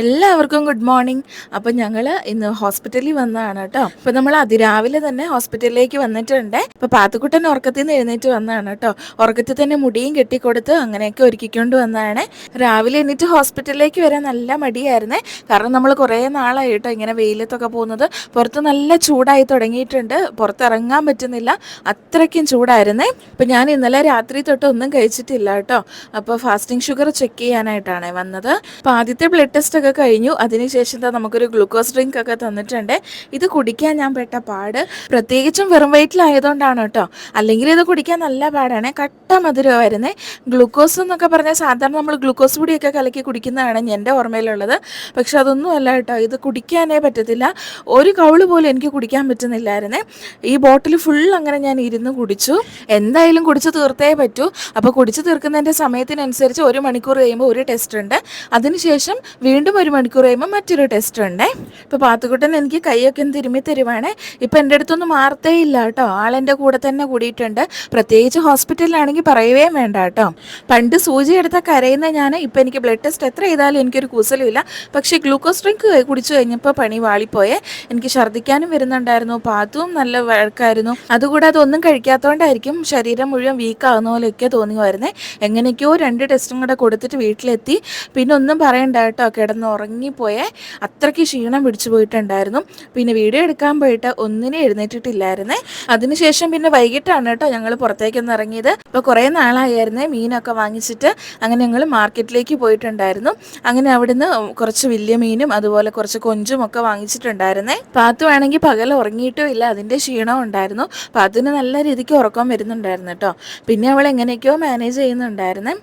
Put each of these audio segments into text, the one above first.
എല്ലാവർക്കും good morning അപ്പം ഞങ്ങൾ ഇന്ന് ഹോസ്പിറ്റലിൽ വന്നതാണ് കേട്ടോ അപ്പം നമ്മൾ അതിരാവിലെ തന്നെ ഹോസ്പിറ്റലിലേക്ക് വന്നിട്ടുണ്ട്. ഇപ്പം പാത്തുക്കുട്ടൻ ഉറക്കത്തിൽ നിന്ന് എഴുന്നേറ്റ് വന്നതാണ് കേട്ടോ ഉറക്കത്തിൽ തന്നെ മുടിയും കെട്ടിക്കൊടുത്ത് അങ്ങനെയൊക്കെ ഒരുക്കിക്കൊണ്ട് വന്നതാണ്. രാവിലെ എന്നിട്ട് ഹോസ്പിറ്റലിലേക്ക് വരാൻ നല്ല മടിയായിരുന്നേ. കാരണം നമ്മൾ കുറേ നാളായി കേട്ടോ ഇങ്ങനെ വെയിലത്തൊക്കെ പോകുന്നത്. പുറത്ത് നല്ല ചൂടായി തുടങ്ങിയിട്ടുണ്ട്. പുറത്തിറങ്ങാൻ പറ്റുന്നില്ല. അത്രയ്ക്കും ചൂടായിരുന്നേ. അപ്പം ഞാൻ ഇന്നലെ രാത്രി തൊട്ട് ഒന്നും കഴിച്ചിട്ടില്ല കേട്ടോ അപ്പോൾ ഫാസ്റ്റിംഗ് ഷുഗർ ചെക്ക് ചെയ്യാനായിട്ടാണ് വന്നത്. അപ്പോൾ ആദ്യത്തെ ബ്ലഡ് ടെസ്റ്റ് ഒക്കെ കഴിഞ്ഞു. അതിനുശേഷം ദാ നമുക്കൊരു ഗ്ലൂക്കോസ് ഡ്രിങ്ക് ഒക്കെ തന്നിട്ടുണ്ട്. ഇത് കുടിക്കാൻ ഞാൻ പെട്ട പാട്. പ്രത്യേകിച്ചും വെറും വയറ്റിലായതുകൊണ്ടാണ് കേട്ടോ. അല്ലെങ്കിൽ ഇത് കുടിക്കാൻ നല്ല പാടാണ്. കട്ട മധുരം വരുന്നത് ഗ്ലൂക്കോസ് എന്നൊക്കെ പറഞ്ഞാൽ സാധാരണ നമ്മൾ ഗ്ലൂക്കോസ് പൊടിയൊക്കെ കലക്കി കുടിക്കുന്നതാണ് എന്റെ ഓർമ്മയിലുള്ളത്. പക്ഷെ അതൊന്നും അല്ല കേട്ടോ. ഇത് കുടിക്കാനേ പറ്റത്തില്ല. ഒരു കവൾ പോലും എനിക്ക് കുടിക്കാൻ പറ്റുന്നില്ലായിരുന്നേ. ഈ ബോട്ടിൽ ഫുൾ അങ്ങനെ ഞാൻ ഇരുന്ന് കുടിച്ചു. എന്തായാലും കുടിച്ച് തീർത്തേ പറ്റൂ. അപ്പോൾ കുടിച്ച് തീർക്കുന്നതിന്റെ സമയത്തിനനുസരിച്ച് ഒരു മണിക്കൂർ കഴിയുമ്പോൾ ഒരു ടെസ്റ്റ് ഉണ്ട്. അതിനുശേഷം വീണ്ടും ഒരു മണിക്കൂർ കഴിയുമ്പോൾ മറ്റൊരു ടെസ്റ്റ് ഉണ്ടേ. ഇപ്പോൾ പാത്തുക്കുട്ടൻ എനിക്ക് കൈയൊക്കെ ഒന്ന് തിരുമ്മി തരുവാണേ. ഇപ്പം എന്റെ അടുത്തൊന്നും മാറത്തേ ഇല്ല കേട്ടോ. ആളെന്റെ കൂടെ തന്നെ കൂടിയിട്ടുണ്ട്. പ്രത്യേകിച്ച് ഹോസ്പിറ്റലിലാണെങ്കിൽ പറയുകയും വേണ്ട കേട്ടോ. പണ്ട് സൂചി എടുത്ത കരയുന്ന ഞാൻ ഇപ്പം എനിക്ക് ബ്ലഡ് ടെസ്റ്റ് എത്ര ചെയ്താലും എനിക്കൊരു കൂസലുമില്ല പക്ഷേ ഗ്ലൂക്കോസ് ഡ്രിങ്ക് കുടിച്ചു കഴിഞ്ഞപ്പോൾ പണി വാളിപ്പോയേ. എനിക്ക് ഛർദ്ദിക്കാനും വരുന്നുണ്ടായിരുന്നു. പാത്തും നല്ല വഴക്കായിരുന്നു. അതുകൂടാതെ ഒന്നും കഴിക്കാത്തതുകൊണ്ടായിരിക്കും ശരീരം മുഴുവൻ വീക്ക് ആകുന്ന പോലെയൊക്കെ വരുന്നത് എങ്ങനെയൊക്കെയോ രണ്ട് ടെസ്റ്റും കൂടെ കൊടുത്തിട്ട് വീട്ടിലെത്തി. പിന്നെ ഒന്നും പറയണ്ട കേട്ടോ. കിടന്ന് ഉറങ്ങിപ്പോയേ അത്രയ്ക്ക് ക്ഷീണം പിടിച്ചു പോയിട്ടുണ്ടായിരുന്നു. പിന്നെ വീഡിയോ എടുക്കാൻ പോയിട്ട് ഒന്നിനെ എഴുന്നേറ്റിട്ടില്ലായിരുന്നേ. അതിനുശേഷം പിന്നെ വൈകിട്ടാണ് കേട്ടോ ഞങ്ങൾ പുറത്തേക്കൊന്ന് ഇറങ്ങിയത്. ഇപ്പോൾ കുറേ നാളായിരുന്നേ മീനൊക്കെ വാങ്ങിച്ചിട്ട് അങ്ങനെ ഞങ്ങൾ മാർക്കറ്റിലേക്ക് പോയിട്ടുണ്ടായിരുന്നു. അങ്ങനെ അവിടുന്ന് കുറച്ച് വലിയ മീനും അതുപോലെ കുറച്ച് കൊഞ്ചും ഒക്കെ വാങ്ങിച്ചിട്ടുണ്ടായിരുന്നേ. പാത്തു വേണമെങ്കിൽ പകൽ ഉറങ്ങിയിട്ടും ഇല്ല അതിന്റെ ക്ഷീണം ഉണ്ടായിരുന്നു. പാത്തുവിന് നല്ല രീതിക്ക് ഉറക്കം വരുന്നുണ്ടായിരുന്നു കേട്ടോ. പിന്നെ അവൾ എങ്ങനെയൊക്കെയോ മാനേജ് ചെയ്യുന്നുണ്ടായിരുന്നേ.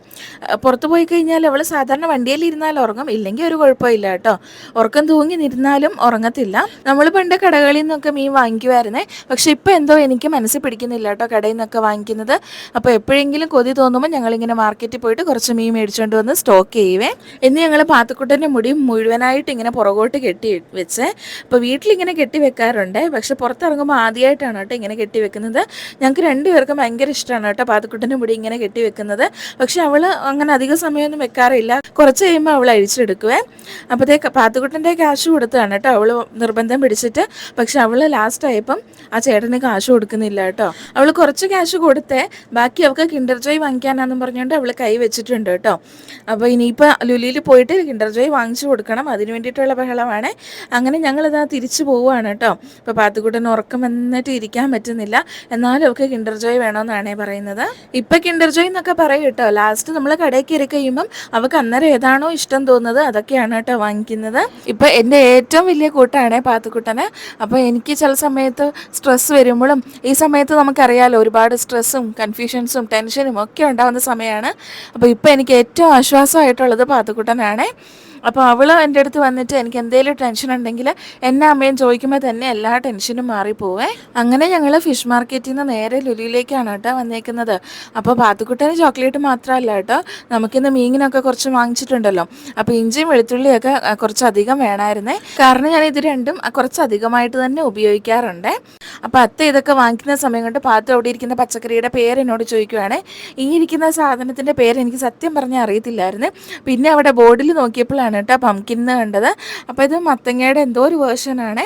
പുറത്ത് പോയി കഴിഞ്ഞാൽ അവൾ സാധാരണ വണ്ടിയിൽ ഇരുന്നാൽ ഉറങ്ങും. ഇല്ലെങ്കിൽ ഒരു കുഴപ്പമില്ല കേട്ടോ. ഉറക്കം തൂങ്ങി നിരുന്നാലും ഉറങ്ങത്തില്ല. നമ്മൾ പണ്ട് കടകളിൽ നിന്നൊക്കെ മീൻ വാങ്ങിക്കുമായിരുന്നേ പക്ഷെ ഇപ്പം എന്തോ എനിക്ക് മനസ്സിൽ പിടിക്കുന്നില്ല കേട്ടോ കടയിൽ നിന്നൊക്കെ വാങ്ങിക്കുന്നത്. അപ്പോൾ എപ്പോഴെങ്കിലും കൊതി തോന്നുമ്പോൾ ഞങ്ങളിങ്ങനെ മാർക്കറ്റിൽ പോയിട്ട് കുറച്ച് മീൻ മേടിച്ചുകൊണ്ട് വന്ന് സ്റ്റോക്ക് ചെയ്യുവേ. എന്ന് ഞങ്ങൾ പാത്തക്കുട്ടന്റെ മുടി മുഴുവനായിട്ട് ഇങ്ങനെ പുറകോട്ട് കെട്ടി വെച്ച്. അപ്പോൾ വീട്ടിലിങ്ങനെ കെട്ടി വെക്കാറുണ്ട്. പക്ഷെ പുറത്തിറങ്ങുമ്പോൾ ആദ്യമായിട്ടാണ് കേട്ടോ ഇങ്ങനെ കെട്ടി വെക്കുന്നത്. ഞങ്ങൾക്ക് രണ്ടുപേർക്കും ഭയങ്കര ഇഷ്ടമാണ് കേട്ടോ പാത്തക്കുട്ടന്റെ മുടി ഇങ്ങനെ കെട്ടി വെക്കുന്നത്. പക്ഷെ അവൾ അങ്ങനെ അധിക സമയമൊന്നും വെക്കാറില്ല. കുറച്ച് കഴിയുമ്പോൾ അവൾ അഴിച്ചെടുക്കുവേ. അപ്പോഴത്തേക്ക് പാത്തുക്കുട്ടന്റെ കാശ് കൊടുത്തതാണ് കേട്ടോ. അവൾ നിർബന്ധം പിടിച്ചിട്ട്. പക്ഷെ അവൾ ലാസ്റ്റ് ആയപ്പം ആ ചേട്ടന് കാശ് കൊടുക്കുന്നില്ല കേട്ടോ. അവൾ കുറച്ച് ക്യാഷ് കൊടുത്തേ ബാക്കി അവൾക്ക് കിൻഡർ ജോയ് വാങ്ങിക്കാനാന്നും പറഞ്ഞുകൊണ്ട് അവൾ കൈ വെച്ചിട്ടുണ്ട് കേട്ടോ. അപ്പോൾ ഇനിയിപ്പോൾ ലുലിയിൽ പോയിട്ട് കിൻഡർ ജോയ് വാങ്ങിച്ചു കൊടുക്കണം. അതിന് വേണ്ടിയിട്ടുള്ള ബഹളമാണ്. അങ്ങനെ ഞങ്ങളിതാ തിരിച്ചു പോവുകയാണ് കേട്ടോ. ഇപ്പോൾ പാത്തുക്കുട്ടൻ ഉറക്കം എന്നിട്ട് ഇരിക്കാൻ പറ്റുന്നില്ല. എന്നാലും അവൾക്ക് കിൻഡർ ജോയ് വേണമെന്നാണ് പറയുന്നത്. ഇപ്പം കിൻഡർ ജോയ് എന്നൊക്കെ പറയും കേട്ടോ. ലാസ്റ്റ് നമ്മൾ കടയിൽ കയറി കഴിയുമ്പം അവൾക്ക് അന്നേരം ഏതാണോ ഇഷ്ടം തോന്നുന്നത് അതൊക്കെയാണ്. കേട്ടോ വാങ്ങിക്കുന്നത്. ഇപ്പം എന്റെ ഏറ്റവും വലിയ കൂട്ടാണ് പാത്തുക്കുട്ടന്. അപ്പോൾ എനിക്ക് ചില സമയത്ത് സ്ട്രെസ് വരുമ്പോഴും ഈ സമയത്ത് നമുക്കറിയാലോ ഒരുപാട് സ്ട്രെസ്സും കൺഫ്യൂഷൻസും ടെൻഷനും ഒക്കെ ഉണ്ടാകുന്ന സമയമാണ് അപ്പോൾ ഇപ്പോൾ എനിക്ക് ഏറ്റവും ആശ്വാസമായിട്ടുള്ളത് പാത്തുക്കുട്ടനാണ്. അപ്പോൾ അവൾ എന്റെ അടുത്ത് വന്നിട്ട് എനിക്ക് എന്തെങ്കിലും ടെൻഷൻ ഉണ്ടെങ്കിൽ എന്നെ അമ്മയും ചോദിക്കുമ്പോൾ തന്നെ എല്ലാ ടെൻഷനും മാറിപ്പോവേ. അങ്ങനെ ഞങ്ങൾ ഫിഷ് മാർക്കറ്റിൽ നിന്ന് നേരെ ലുലിയിലേക്കാണ് കേട്ടോ വന്നേക്കുന്നത്. അപ്പോൾ പാത്തുക്കുട്ടന് ചോക്ലേറ്റ് മാത്രമല്ല കേട്ടോ. നമുക്കിന്ന് മീങ്ങിനൊക്കെ കുറച്ച് വാങ്ങിച്ചിട്ടുണ്ടല്ലോ. അപ്പോൾ ഇഞ്ചിയും വെളുത്തുള്ളിയൊക്കെ കുറച്ച് കുറച്ചധികം വേണമായിരുന്നേ കാരണം ഞാൻ ഇത് രണ്ടും കുറച്ചധികമായിട്ട് തന്നെ ഉപയോഗിക്കാറുണ്ട്. അപ്പോൾ അത്ത ഇതൊക്കെ വാങ്ങിക്കുന്ന സമയം കൊണ്ട് പാത്തു അവിടെ ഇരിക്കുന്ന പച്ചക്കറിയുടെ പേര് എന്നോട് ചോദിക്കുവാണേ. ഈ ഇരിക്കുന്ന സാധനത്തിന്റെ പേര് എനിക്ക് സത്യം പറഞ്ഞാൽ അറിയത്തില്ലായിരുന്നു. പിന്നെ അവിടെ ബോർഡിൽ നോക്കിയപ്പോഴാണ് കേട്ടോ പംകിൻ എന്ന് കണ്ടത്. അപ്പോൾ ഇത് മത്തങ്ങയുടെ എന്തോ ഒരു വേർഷനാണ്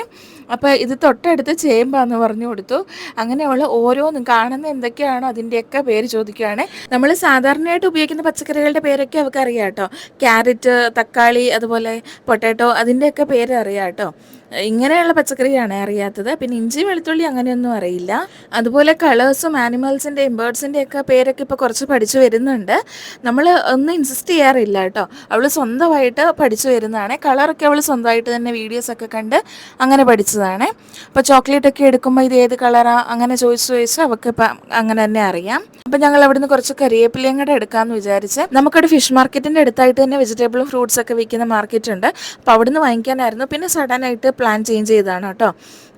അപ്പോൾ ഇത് തൊട്ടടുത്ത് ചേമ്പാന്ന് പറഞ്ഞു കൊടുത്തു. അങ്ങനെയുള്ള ഓരോന്നും കാണുന്ന എന്തൊക്കെയാണോ അതിന്റെയൊക്കെ പേര് ചോദിക്കുകയാണ്. നമ്മൾ സാധാരണയായിട്ട് ഉപയോഗിക്കുന്ന പച്ചക്കറികളുടെ പേരൊക്കെ അവർക്ക് അറിയാം കേട്ടോ ക്യാരറ്റ് തക്കാളി അതുപോലെ പൊട്ടാറ്റോ അതിന്റെയൊക്കെ പേര് അറിയാം കേട്ടോ ഇങ്ങനെയുള്ള പച്ചക്കറിയാണ് അറിയാത്തത്. പിന്നെ ഇഞ്ചി വെളുത്തുള്ളി അങ്ങനെയൊന്നും അറിയില്ല. അതുപോലെ കളേഴ്സും ആനിമൽസിന്റെയും ബേർഡ്സിന്റെയും ഒക്കെ പേരൊക്കെ ഇപ്പോൾ കുറച്ച് പഠിച്ചു വരുന്നുണ്ട്. നമ്മൾ ഒന്നും ഇൻസിസ്റ്റ് ചെയ്യാറില്ല കേട്ടോ. അവൾ സ്വന്തമായിട്ട് പഠിച്ചു വരുന്നതാണ്. കളറൊക്കെ അവൾ സ്വന്തമായിട്ട് തന്നെ വീഡിയോസൊക്കെ കണ്ട് അങ്ങനെ പഠിച്ചതാണ്. അപ്പോൾ ചോക്ലേറ്റൊക്കെ എടുക്കുമ്പോൾ ഇത് ഏത് കളറാണ് അങ്ങനെ ചോദിച്ച് ചോദിച്ച് അവൾക്ക് ഇപ്പം അങ്ങനെ തന്നെ അറിയാം. അപ്പം ഞങ്ങൾ അവിടുന്ന് കുറച്ച് കരിയേപ്പിലയും കൂടെ എടുക്കാമെന്ന് വിചാരിച്ച് നമുക്കവിടെ ഫിഷ് മാർക്കറ്റിന്റെ അടുത്തായിട്ട് തന്നെ വെജിറ്റബിളും ഫ്രൂട്ട്സ് ഒക്കെ വിൽക്കുന്ന മാർക്കറ്റ് ഉണ്ട്. അപ്പോൾ അവിടുന്ന് വാങ്ങിക്കാനായിരുന്നു. പിന്നെ സഡൻ ആയിട്ട് പ്ലാൻ ചേഞ്ച് ചെയ്തതാണ് കേട്ടോ.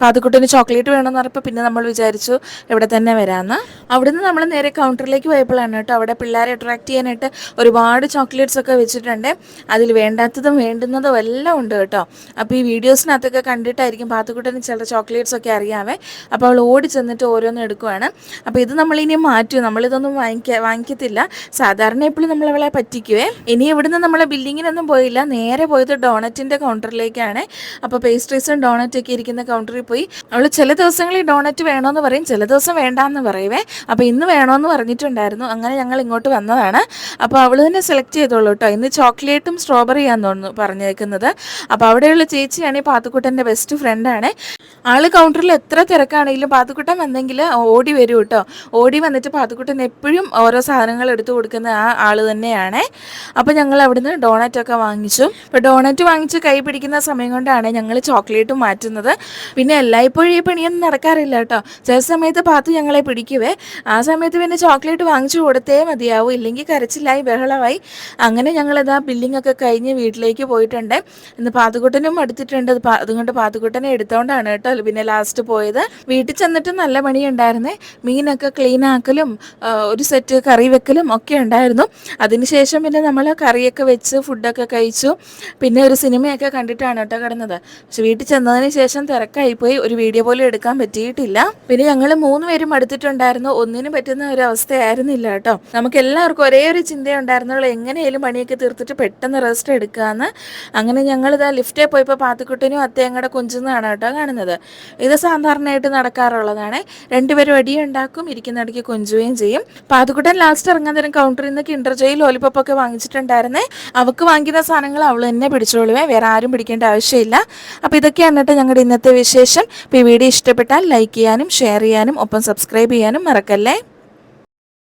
പാതുക്കുട്ടന് ചോക്ലേറ്റ് വേണമെന്ന് പറഞ്ഞപ്പോൾ പിന്നെ നമ്മൾ വിചാരിച്ചു ഇവിടെ തന്നെ വരാമെന്ന് അവിടുന്ന് നമ്മൾ നേരെ കൗണ്ടറിലേക്ക് പോയപ്പോഴാണ് കേട്ടോ അവിടെ പിള്ളേരെ അട്രാക്ട് ചെയ്യാനായിട്ട് ഒരുപാട് ചോക്ലേറ്റ്സ് ഒക്കെ വെച്ചിട്ടുണ്ട്. അതിൽ വേണ്ടാത്തതും വേണ്ടുന്നതും എല്ലാം ഉണ്ട് കേട്ടോ. അപ്പോൾ ഈ വീഡിയോസിനകത്തൊക്കെ കണ്ടിട്ടായിരിക്കും പാത്തുക്കുട്ടന് ചില ചോക്ലേറ്റ്സ് ഒക്കെ അറിയാവേ. അപ്പോൾ അവൾ ഓടി ചെന്നിട്ട് ഓരോന്നും എടുക്കുവാണ്. അപ്പോൾ ഇത് നമ്മളിനി മാറ്റും. നമ്മളിതൊന്നും വാങ്ങിക്ക വാങ്ങിക്കത്തില്ല. സാധാരണ എപ്പോഴും നമ്മൾ അവളെ പറ്റിക്കുവേ. ഇനി ഇവിടുന്ന് നമ്മൾ ബില്ലിങ്ങിനൊന്നും പോയില്ല. നേരെ പോയത് ഡോണറ്റിന്റെ കൗണ്ടറിലേക്കാണ് അപ്പോൾ പേസ്ട്രീസും ഡോണറ്റൊക്കെ ഇരിക്കുന്ന കൗണ്ടറിൽ പോയി. അവൾ ചില ദിവസങ്ങളിൽ ഡോണറ്റ് വേണമെന്ന് പറയും ചില ദിവസം വേണ്ടാന്ന് പറയുവേ. അപ്പോൾ ഇന്ന് വേണമെന്ന് പറഞ്ഞിട്ടുണ്ടായിരുന്നു. അങ്ങനെ ഞങ്ങൾ ഇങ്ങോട്ട് വന്നതാണ്. അപ്പോൾ അവൾ തന്നെ സെലക്ട് ചെയ്തോളൂ കേട്ടോ. ഇന്ന് ചോക്ലേറ്റും സ്ട്രോബെറിയാന്ന് തോന്നുന്നു പറഞ്ഞേക്കുന്നത്. അപ്പോൾ അവിടെയുള്ള ചേച്ചിയാണ് ഈ പാത്തുക്കുട്ടന്റെ ബെസ്റ്റ് ഫ്രണ്ടാണ് ആൾ കൗണ്ടറിൽ എത്ര തിരക്കാണെങ്കിലും പാത്തുക്കുട്ടൻ വന്നെങ്കിൽ ഓടി വരും കേട്ടോ. ഓടി വന്നിട്ട് പാത്തുക്കുട്ടൻ എപ്പോഴും ഓരോ സാധനങ്ങൾ എടുത്തു കൊടുക്കുന്ന ആ ആൾ തന്നെയാണ്. അപ്പോൾ ഞങ്ങൾ അവിടുന്ന് ഡോണറ്റ് ഒക്കെ വാങ്ങിച്ചു. അപ്പോൾ ഡോണറ്റ് വാങ്ങിച്ച് കൈ പിടിക്കുന്ന സമയം കൊണ്ടാണ് ഞങ്ങൾ ചോക്ലേറ്റ് മാറ്റുന്നത്. പിന്നെ എല്ലായ്പ്പോഴും ഈ പണിയൊന്നും നടക്കാറില്ല കേട്ടോ. ചില സമയത്ത് പാത്തു ഞങ്ങളെ പിടിക്കുവേ. ആ സമയത്ത് പിന്നെ ചോക്ലേറ്റ് വാങ്ങിച്ചു കൊടുത്തേ മതിയാവും. ഇല്ലെങ്കിൽ കരച്ചിലായി ബഹളമായി. അങ്ങനെ ഞങ്ങളിതാ ബില്ലിംഗ് ഒക്കെ കഴിഞ്ഞ് വീട്ടിലേക്ക് പോയിട്ടുണ്ട്. ഇന്ന് പാത്തുകുട്ടനും എടുത്തിട്ടുണ്ട് അതുകൊണ്ട് പാത്തുകുട്ടനെ എടുത്തോണ്ടാണ് കേട്ടോ പിന്നെ ലാസ്റ്റ് പോയത്. വീട്ടിൽ ചെന്നിട്ട് നല്ല പണി ഉണ്ടായിരുന്നേ മീനൊക്കെ ക്ലീൻ ആക്കലും ഒരു സെറ്റ് കറി വെക്കലും ഒക്കെ ഉണ്ടായിരുന്നു. അതിനുശേഷം പിന്നെ നമ്മൾ കറിയൊക്കെ വെച്ച് ഫുഡൊക്കെ കഴിച്ചു. പിന്നെ ഒരു സിനിമയൊക്കെ കണ്ടിട്ടാണ് കേട്ടോ കിടന്നത്. പക്ഷെ വീട്ടിൽ ചെന്നതിന് ശേഷം തിരക്കായിപ്പോയി ഒരു വീഡിയോ പോലും എടുക്കാൻ പറ്റിയിട്ടില്ല. പിന്നെ ഞങ്ങൾ മൂന്ന് പേരും അടുത്തിട്ടുണ്ടായിരുന്നു. ഒന്നിനും പറ്റുന്ന ഒരു അവസ്ഥയായിരുന്നില്ല കേട്ടോ. നമുക്ക് എല്ലാവർക്കും ഒരേ ഒരു ചിന്തയുണ്ടായിരുന്നുള്ളൂ എങ്ങനെയാലും പണിയൊക്കെ തീർത്തിട്ട് പെട്ടെന്ന് റെസ്റ്റ് എടുക്കാമെന്ന് അങ്ങനെ ഞങ്ങൾ ഇതാ ലിഫ്റ്റേ പോയപ്പോൾ പാത്തുക്കുട്ടനും അത്തേങ്ങടെ കൊഞ്ചുന്നതാണ് കേട്ടോ കാണുന്നത്. ഇത് സാധാരണയായിട്ട് നടക്കാറുള്ളതാണ്. രണ്ടുപേരും അടിയുണ്ടാക്കും ഇരിക്കുന്നിടയ്ക്ക് കൊഞ്ചുകയും ചെയ്യും. പാത്തുക്കുട്ടൻ ലാസ്റ്റ് ഇറങ്ങാൻ തരം കൗണ്ടറിൽ നിന്ന് കിൻഡർ ജോയിൽ ലോലിപ്പോപ്പ് വാങ്ങിച്ചിട്ടുണ്ടായിരുന്നേ. അവക്ക് വാങ്ങിക്കുന്ന സാധനങ്ങൾ അവൾ തന്നെ പിടിച്ചോളുവേ. വേറെ ആരും പിടിക്കേണ്ട ആവശ്യമില്ല. അപ്പോൾ ഇതൊക്കെയാണ് കേട്ടോ ഞങ്ങളുടെ ഇന്നത്തെ വിശേഷം ഇപ്പോൾ ഈ വീഡിയോ ഇഷ്ടപ്പെട്ടാൽ ലൈക്ക് ചെയ്യാനും ഷെയർ ചെയ്യാനും ഒപ്പം സബ്സ്ക്രൈബ് ചെയ്യാനും മറക്കല്ലേ?